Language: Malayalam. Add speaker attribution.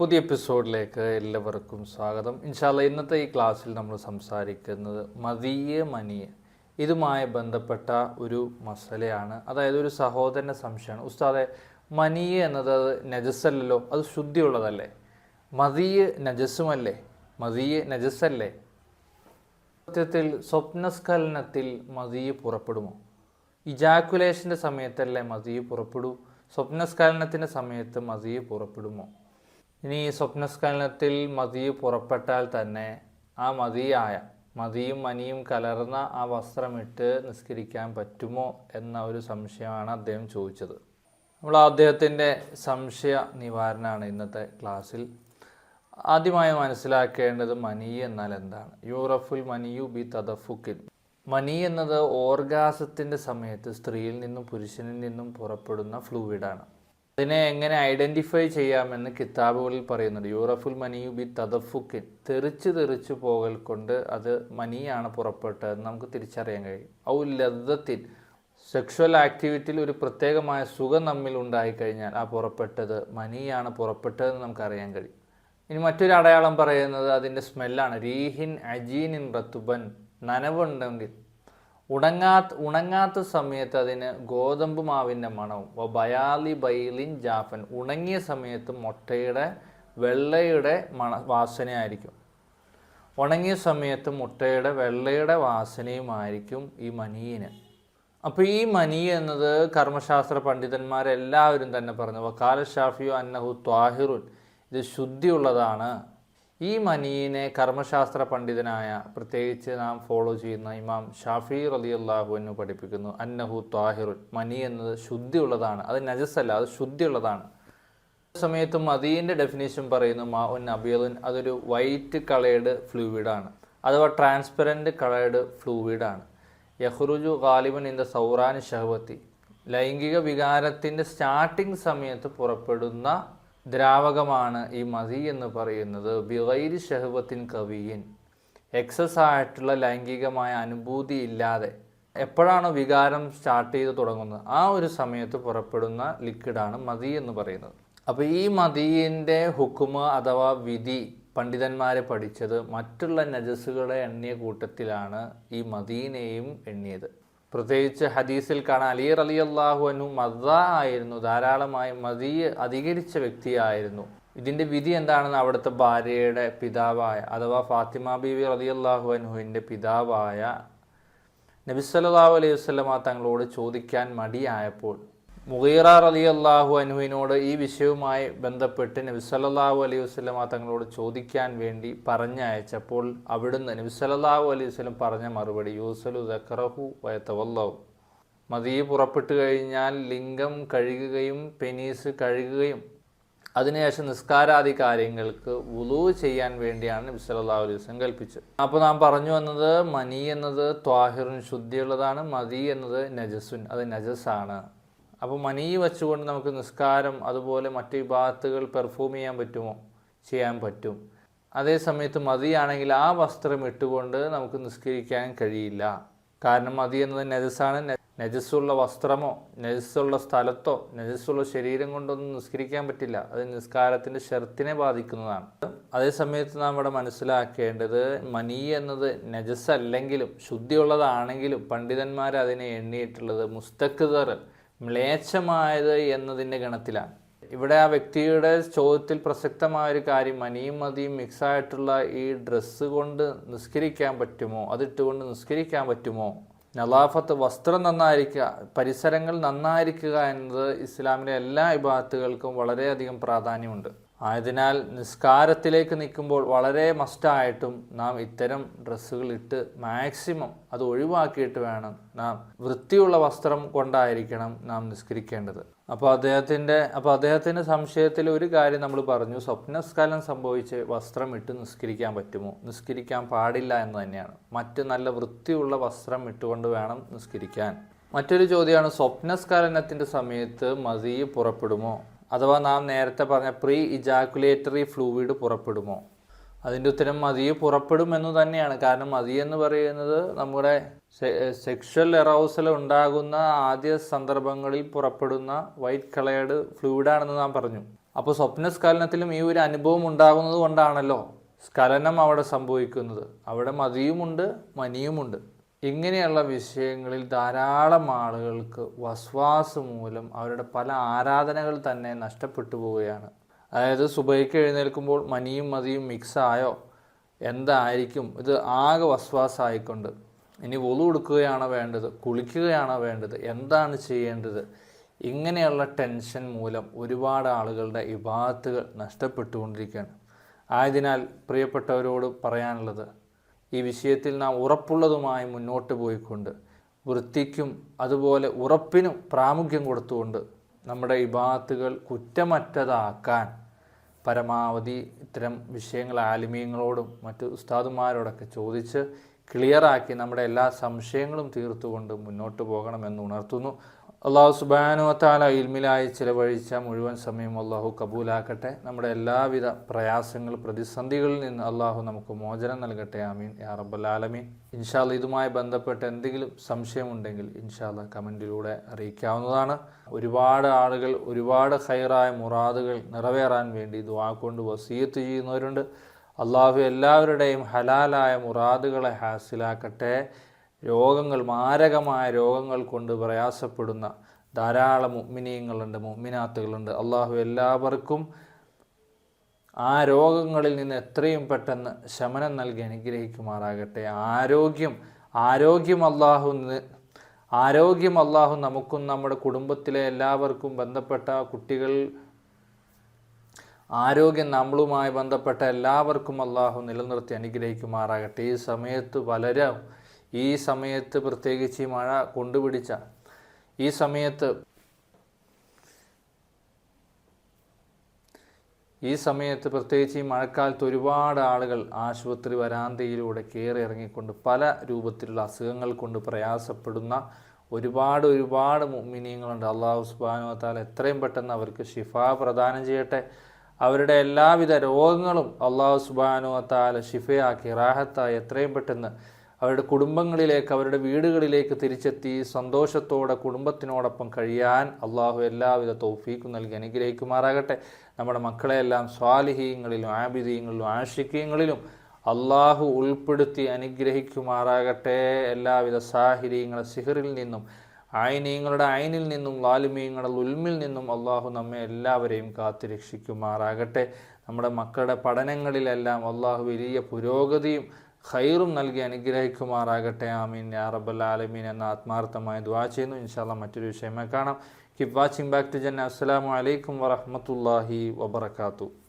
Speaker 1: പുതിയ എപ്പിസോഡിലേക്ക് എല്ലാവർക്കും സ്വാഗതം. ഇൻഷാല്ല ഇന്നത്തെ ഈ ക്ലാസ്സിൽ നമ്മൾ സംസാരിക്കുന്നത് മതിയെ മനിയെ ഇതുമായി ബന്ധപ്പെട്ട ഒരു മസലയാണ്. അതായത് ഒരു സഹോദരന്റെ സംശയമാണ്. ഉസ്താദെ മനിയെ എന്നത് അത് അത് ശുദ്ധിയുള്ളതല്ലേ? മതിയ നജസ്സുമല്ലേ? മതിയെ നജസ്സല്ലേ? സത്യത്തിൽ സ്വപ്നസ്ഖലനത്തിൽ മതിയ പുറപ്പെടുമോ? ഇജാക്കുലേഷന്റെ സമയത്തല്ലേ മതിയെ പുറപ്പെടൂ? സ്വപ്നസ്ഖലനത്തിന്റെ സമയത്ത് മതിയെ പുറപ്പെടുമോ? ഇനി ഈ സ്വപ്നസ്ഖലനത്തിൽ മതി പുറപ്പെട്ടാൽ തന്നെ ആ മതിയായ മതിയും മനിയും കലർന്ന ആ വസ്ത്രമിട്ട് നിസ്കരിക്കാൻ പറ്റുമോ എന്ന ഒരു സംശയമാണ് അദ്ദേഹം ചോദിച്ചത്. നമ്മൾ അദ്ദേഹത്തിന്റെ സംശയ നിവാരണമാണ് ഇന്നത്തെ ക്ലാസ്സിൽ. ആദ്യമായി മനസ്സിലാക്കേണ്ടത് മനി എന്നാൽ എന്താണ്? യൂറഫുൽ മനിയു ബി തദഫുക്കിൽ മനി എന്നത് ഓർഗാസത്തിന്റെ സമയത്ത് സ്ത്രീയിൽ നിന്നും പുരുഷനിൽ നിന്നും പുറപ്പെടുന്ന ഫ്ലൂയിഡാണ് അതിനെ എങ്ങനെ ഐഡന്റിഫൈ ചെയ്യാമെന്ന് കിതാബുകളിൽ പറയുന്നുണ്ട്. യൂറഫുൽ മനിയു ബി തദഫുക്കിൻ. തെറിച്ച് തെറിച്ച് പോകൽ കൊണ്ട് അത് മനിയാണ് പുറപ്പെട്ടതെന്ന് നമുക്ക് തിരിച്ചറിയാൻ കഴിയും. ഔ ലദ്ദത്തിൻ. സെക്ഷുവൽ ആക്ടിവിറ്റിയിൽ ഒരു പ്രത്യേകമായ സുഖം നമ്മിൽ ഉണ്ടായിക്കഴിഞ്ഞാൽ ആ പുറപ്പെട്ടത് മനിയാണ് പുറപ്പെട്ടതെന്ന് നമുക്കറിയാൻ കഴിയും. ഇനി മറ്റൊരു അടയാളം പറയുന്നത് അതിന്റെ സ്മെല്ലാണ് റീഹിൻ അജീനിൻ റത്തുബൻ നനവുണ്ടെങ്കിൽ ഉണങ്ങാത്ത ഉണങ്ങാത്ത സമയത്ത് അതിന് ഗോതമ്പ് മാവിന്റെ മണവും. ബയാലി ബൈലിൻ ജാഫൻ. ഉണങ്ങിയ സമയത്ത് മുട്ടയുടെ വെള്ളയുടെ മണ വാസനയായിരിക്കും. ഉണങ്ങിയ സമയത്ത് മുട്ടയുടെ വെള്ളയുടെ വാസനയുമായിരിക്കും ഈ മനീന് അപ്പോൾ ഈ മനി എന്നത് കർമ്മശാസ്ത്ര പണ്ഡിതന്മാരെല്ലാവരും തന്നെ പറഞ്ഞു. വക്കാല ഷാഫിയു അന്നഹു ത്വാഹിറുൻ. ഇത് ശുദ്ധിയുള്ളതാണ്. ഈ മനീനെ കർമ്മശാസ്ത്ര പണ്ഡിതനായ പ്രത്യേകിച്ച് നാം ഫോളോ ചെയ്യുന്ന ഇമാം ഷാഫി റലി അള്ളാഹു എന്ന് പഠിപ്പിക്കുന്നു. അന്നഹു ത്വാഹിറുൻ. മനി എന്നത് ശുദ്ധിയുള്ളതാണ്. അത് നജസല്ല അത് ശുദ്ധിയുള്ളതാണ്. സമയത്ത് മദീന്റെ ഡെഫിനേഷൻ പറയുന്നു മാ ഉൻ അബിയലുൻ അതൊരു വൈറ്റ് കളേഡ് ഫ്ലൂയിഡാണ് അഥവാ ട്രാൻസ്പെറന്റ് കളേഡ് ഫ്ലൂയിഡാണ് യഹ്റുജു ഗാലിബൻ ഇൻ ദ സൗറാൻ ഷഹവത്തി. ലൈംഗിക വികാരത്തിന്റെ സ്റ്റാർട്ടിംഗ് സമയത്ത് പുറപ്പെടുന്ന ദ്രാവകമാണ് ഈ മതി എന്ന് പറയുന്നത്. ബിഗൈരി ഷഹബത്തിൻ കവിയിൻ. എക്സസ് ആയിട്ടുള്ള ലൈംഗികമായ അനുഭൂതി ഇല്ലാതെ എപ്പോഴാണ് വികാരം സ്റ്റാർട്ട് ചെയ്ത് തുടങ്ങുന്നത് ആ ഒരു സമയത്ത് പുറപ്പെടുന്ന ലിക്വിഡാണ് മതി എന്ന് പറയുന്നത്. അപ്പോൾ ഈ മതിയിന്റെ ഹുക്കുമ അഥവാ വിധി പണ്ഡിതന്മാർ പഠിച്ചത് മറ്റുള്ള നജസ്സുകളെ എണ്ണിയ കൂട്ടത്തിലാണ് ഈ മദീനെയും എണ്ണിയത്. പ്രത്യേകിച്ച് ഹദീസിൽ കാണാൻ അലി അലി അള്ളാഹു അനു മദ ആയിരുന്നു ധാരാളമായി മതിയെ അധികരിച്ച വ്യക്തിയായിരുന്നു. ഇതിന്റെ വിധി എന്താണെന്ന് അവിടുത്തെ ഭാര്യയുടെ പിതാവായ അഥവാ ഫാത്തിമ ബീവി അലി അള്ളാഹു അനുവിന്റെ പിതാവായ നബിസ്വല്ലാഹു അലൈഹി വസ്ലമ തങ്ങളോട് ചോദിക്കാൻ മടിയായപ്പോൾ മുഗീറ അലി അള്ളാഹു അനുവിനോട് ഈ വിഷയവുമായി ബന്ധപ്പെട്ട് നബിസല്ലാഹു അലൈഹി വസ്ലമ തങ്ങളോട് ചോദിക്കാൻ വേണ്ടി പറഞ്ഞയച്ചപ്പോൾ അവിടുന്ന് നബിസല്ലാഹു അലൈഹി വസ്ലം പറഞ്ഞ മറുപടി യൂസലു ദക്കറഹു വയത്തവല്ലാഹു മതി പുറപ്പെട്ടു കഴിഞ്ഞാൽ ലിംഗം കഴുകുകയും പെനീസ് കഴുകുകയും അതിനുശേഷം നിസ്കാരാദി കാര്യങ്ങൾക്ക് വുളു ചെയ്യാൻ വേണ്ടിയാണ് നബി സല്ലല്ലാഹു അലൈഹി വസ്ലം കൽപ്പിച്ചത്. അപ്പോൾ നാം പറഞ്ഞു വന്നത് മനി എന്നത് ത്വാഹിറുൻ ശുദ്ധിയുള്ളതാണ് മതി എന്നത് നജസുൻ അത് നജസാണ്. അപ്പോൾ മനി വച്ചുകൊണ്ട് നമുക്ക് നിസ്കാരം അതുപോലെ മറ്റ് വിഭാഗത്തുകൾ പെർഫോം ചെയ്യാൻ പറ്റുമോ? ചെയ്യാൻ പറ്റും. അതേ സമയത്ത് മതിയാണെങ്കിൽ ആ വസ്ത്രം ഇട്ടുകൊണ്ട് നമുക്ക് നിസ്കരിക്കാൻ കഴിയില്ല. കാരണം മതി എന്നത് നജസാണ്. നജസ്സുള്ള വസ്ത്രമോ നജസ്സുള്ള സ്ഥലത്തോ നജസ്സുള്ള ശരീരം കൊണ്ടൊന്നും നിസ്കരിക്കാൻ പറ്റില്ല. അത് നിസ്കാരത്തിന്റെ ഷെർത്തിനെ ബാധിക്കുന്നതാണ്. അതേ സമയത്ത് നാം ഇവിടെ മനസ്സിലാക്കേണ്ടത് മനി എന്നത് നജസ് അല്ലെങ്കിലും ശുദ്ധിയുള്ളതാണെങ്കിലും പണ്ഡിതന്മാർ അതിനെ എണ്ണിയിട്ടുള്ളത് മുസ്തഖ്തർ മ്ലേച്ഛമായത് എന്നതിന്റെ ഗണത്തിലാണ്. ഇവിടെ ആ വ്യക്തിയുടെ ചോദ്യത്തിൽ പ്രസക്തമായ ഒരു കാര്യം മനിയും മതിയും മിക്സായിട്ടുള്ള ഈ ഡ്രസ്സ് കൊണ്ട് നിസ്കരിക്കാൻ പറ്റുമോ? അതിട്ടുകൊണ്ട് നിസ്കരിക്കാൻ പറ്റുമോ? നലാഫത്ത് വസ്ത്രം നന്നായിരിക്കുക പരിസരങ്ങൾ നന്നായിരിക്കുക എന്നത് ഇസ്ലാമിലെ എല്ലാ വിഭാഗത്തുകൾക്കും വളരെയധികം പ്രാധാന്യമുണ്ട്. ആയതിനാൽ നിസ്കാരത്തിലേക്ക് നിൽക്കുമ്പോൾ വളരെ മസ്റ്റായിട്ടും നാം ഇത്തരം ഡ്രസ്സുകൾ ഇട്ട് മാക്സിമം അത് ഒഴിവാക്കിയിട്ട് വേണം നാം വൃത്തിയുള്ള വസ്ത്രം കൊണ്ടായിരിക്കണം നാം നിസ്കരിക്കേണ്ടത്. അപ്പോൾ അദ്ദേഹത്തിന്റെ അപ്പോൾ അദ്ദേഹത്തിന്റെ സംശയത്തിൽ ഒരു കാര്യം നമ്മൾ പറഞ്ഞു സ്വപ്നസ്കാലം സംഭവിച്ച് വസ്ത്രം ഇട്ട് നിസ്കരിക്കാൻ പറ്റുമോ? നിസ്കരിക്കാൻ പാടില്ല എന്ന് തന്നെയാണ്. മറ്റ് നല്ല വൃത്തിയുള്ള വസ്ത്രം ഇട്ടുകൊണ്ട് വേണം നിസ്കരിക്കാൻ. മറ്റൊരു ചോദ്യമാണ് സ്വപ്നസ്കാലനത്തിന്റെ സമയത്ത് മതി പുറപ്പെടുമോ? അഥവാ നാം നേരത്തെ പറഞ്ഞ പ്രീ ഇജാക്കുലേറ്ററി ഫ്ലൂയിഡ് പുറപ്പെടുമോ? അതിന്റെ ഉത്തരം മതി പുറപ്പെടുമെന്ന് തന്നെയാണ്. കാരണം മതി എന്ന് പറയുന്നത് നമ്മുടെ സെക്ഷൽ എറൗസൽ ഉണ്ടാകുന്ന ആദ്യ സന്ദർഭങ്ങളിൽ പുറപ്പെടുന്ന വൈറ്റ് കളേർഡ് ഫ്ലൂയിഡാണെന്ന് നാം പറഞ്ഞു. അപ്പോൾ സ്വപ്ന സ്കലനത്തിലും ഈ ഒരു അനുഭവം ഉണ്ടാകുന്നത് കൊണ്ടാണല്ലോ സ്ഖലനം അവിടെ സംഭവിക്കുന്നത്. അവിടെ മതിയുമുണ്ട് മനിയുമുണ്ട്. ഇങ്ങനെയുള്ള വിഷയങ്ങളിൽ ധാരാളം ആളുകൾക്ക് വസ്വാസ് മൂലം അവരുടെ പല ആരാധനകൾ തന്നെ നഷ്ടപ്പെട്ടു പോവുകയാണ്. അതായത് സുബൈക്ക് എഴുന്നേൽക്കുമ്പോൾ മനിയും മതിയും മിക്സ് ആയോ? എന്തായിരിക്കും? ഇത് ആകെ വസ്വാസായിക്കൊണ്ട്. ഇനി ഒളു കൊടുക്കുകയാണോ വേണ്ടത്? കുളിക്കുകയാണോ വേണ്ടത്? എന്താണ് ചെയ്യേണ്ടത്? ഇങ്ങനെയുള്ള ടെൻഷൻ മൂലം ഒരുപാട് ആളുകളുടെ ഇബാത്തുകൾ നഷ്ടപ്പെട്ടുകൊണ്ടിരിക്കുകയാണ്. ആയതിനാൽ പ്രിയപ്പെട്ടവരോട് പറയാനുള്ളത് ഈ വിഷയത്തിൽ നാം ഉറപ്പുള്ളതുമായി മുന്നോട്ട് പോയിക്കൊണ്ട് വൃത്തിക്കും അതുപോലെ ഉറപ്പിനും പ്രാമുഖ്യം കൊടുത്തുകൊണ്ട് നമ്മുടെ ഇബാത്തുകൾ കുറ്റമറ്റതാക്കാൻ പരമാവധി ഇത്തരം വിഷയങ്ങൾ ആലിമീയങ്ങളോടും മറ്റ് ഉസ്താദുമാരോടൊക്കെ ചോദിച്ച് ക്ലിയറാക്കി നമ്മുടെ എല്ലാ സംശയങ്ങളും തീർത്തുകൊണ്ട് മുന്നോട്ട് പോകണമെന്ന് ഉണർത്തുന്നു. അള്ളാഹു സുബാനു താല ഇൽമിലായി ചിലവഴിച്ച മുഴുവൻ സമയം അള്ളാഹു കബൂലാക്കട്ടെ. നമ്മുടെ എല്ലാവിധ പ്രയാസങ്ങൾ പ്രതിസന്ധികളിൽ നിന്ന് അള്ളാഹു നമുക്ക് മോചനം നൽകട്ടെ. ആമീൻ. യാ റബ്ബൽ ആലമീൻ. ഇൻഷാല്ല ഇതുമായി ബന്ധപ്പെട്ട് എന്തെങ്കിലും സംശയമുണ്ടെങ്കിൽ ഇൻഷാല്ല കമന്റിലൂടെ അറിയിക്കാവുന്നതാണ്. ഒരുപാട് ആളുകൾ ഒരുപാട് ഹൈറായ മുറാദുകൾ നിറവേറാൻ വേണ്ടി ദുആ കൊണ്ട് വസീയത്ത് ചെയ്യുന്നവരുണ്ട്. അള്ളാഹു എല്ലാവരുടെയും ഹലാലായ മുറാദുകളെ ഹാസിലാക്കട്ടെ. രോഗങ്ങൾ മാരകമായ രോഗങ്ങൾ കൊണ്ട് പ്രയാസപ്പെടുന്ന ധാരാളം മുഗ്മിനീയങ്ങളുണ്ട് മുഗ്മിനാത്തുകളുണ്ട് അള്ളാഹു എല്ലാവർക്കും ആ രോഗങ്ങളിൽ നിന്ന് എത്രയും പെട്ടെന്ന് ശമനം നൽകി അനുഗ്രഹിക്കുമാറാകട്ടെ. ആരോഗ്യം ആരോഗ്യം അള്ളാഹു ആരോഗ്യം അള്ളാഹു നമുക്കും നമ്മുടെ കുടുംബത്തിലെ എല്ലാവർക്കും ബന്ധപ്പെട്ട കുട്ടികൾ ആരോഗ്യം നമ്മളുമായി ബന്ധപ്പെട്ട എല്ലാവർക്കും അള്ളാഹു നിലനിർത്തി അനുഗ്രഹിക്കുമാറാകട്ടെ. ഈ സമയത്ത് പലരും ഈ സമയത്ത് പ്രത്യേകിച്ച് ഈ മഴ കൊണ്ടുപിടിച്ച ഈ സമയത്ത് ഈ സമയത്ത് പ്രത്യേകിച്ച് ഈ മഴക്കാലത്ത് ഒരുപാട് ആളുകൾ ആശുപത്രി വരാന്തയിലൂടെ കയറി ഇറങ്ങിക്കൊണ്ട് പല രൂപത്തിലുള്ള അസുഖങ്ങൾ കൊണ്ട് പ്രയാസപ്പെടുന്ന ഒരുപാട് ഒരുപാട് മിനിയങ്ങളുണ്ട് അള്ളാഹു സുബാനു താല എത്രയും പെട്ടെന്ന് അവർക്ക് ഷിഫ പ്രദാനം ചെയ്യട്ടെ. അവരുടെ എല്ലാവിധ രോഗങ്ങളും അള്ളാഹു സുബാനു താല ഷിഫയാക്കി റാഹത്തായി എത്രയും പെട്ടെന്ന് അവരുടെ കുടുംബങ്ങളിലേക്ക് അവരുടെ വീടുകളിലേക്ക് തിരിച്ചെത്തി സന്തോഷത്തോടെ കുടുംബത്തിനോടൊപ്പം കഴിയാൻ അള്ളാഹു എല്ലാവിധ തൗഫീക്കും നൽകി അനുഗ്രഹിക്കുമാറാകട്ടെ. നമ്മുടെ മക്കളെയെല്ലാം സ്വാലിഹീങ്ങളിലും ആബിദീങ്ങളിലും ആഷിക്കീങ്ങളിലും അള്ളാഹു ഉൾപ്പെടുത്തി അനുഗ്രഹിക്കുമാറാകട്ടെ. എല്ലാവിധ സാഹിര്യങ്ങളെ സിഹറിൽ നിന്നും ആയിനീയങ്ങളുടെ അയിനിൽ നിന്നും ലാലുമീയങ്ങളുടെ ഉൽമിൽ നിന്നും അള്ളാഹു നമ്മെ എല്ലാവരെയും കാത്തുരക്ഷിക്കുമാറാകട്ടെ. നമ്മുടെ മക്കളുടെ പഠനങ്ങളിലെല്ലാം അള്ളാഹു വലിയ പുരോഗതിയും ഖൈറും നൽകി അനുഗ്രഹിക്കുമാറാകട്ടെ. ആമീൻ. യാ റബ്ബൽ ആലമീൻ എന്ന ആത്മാർത്ഥമായ ദ്വാ ചെയ്യുന്നു. ഇൻഷാല്ല മറ്റൊരു വിഷയമായി കാണാം. കീപ് വാച്ചിങ് ബാക്ക് ടു ജന്ന അസ്സലാമു അലൈക്കും വറഹ്മത്തുള്ളാഹി വബറകാതുഹു.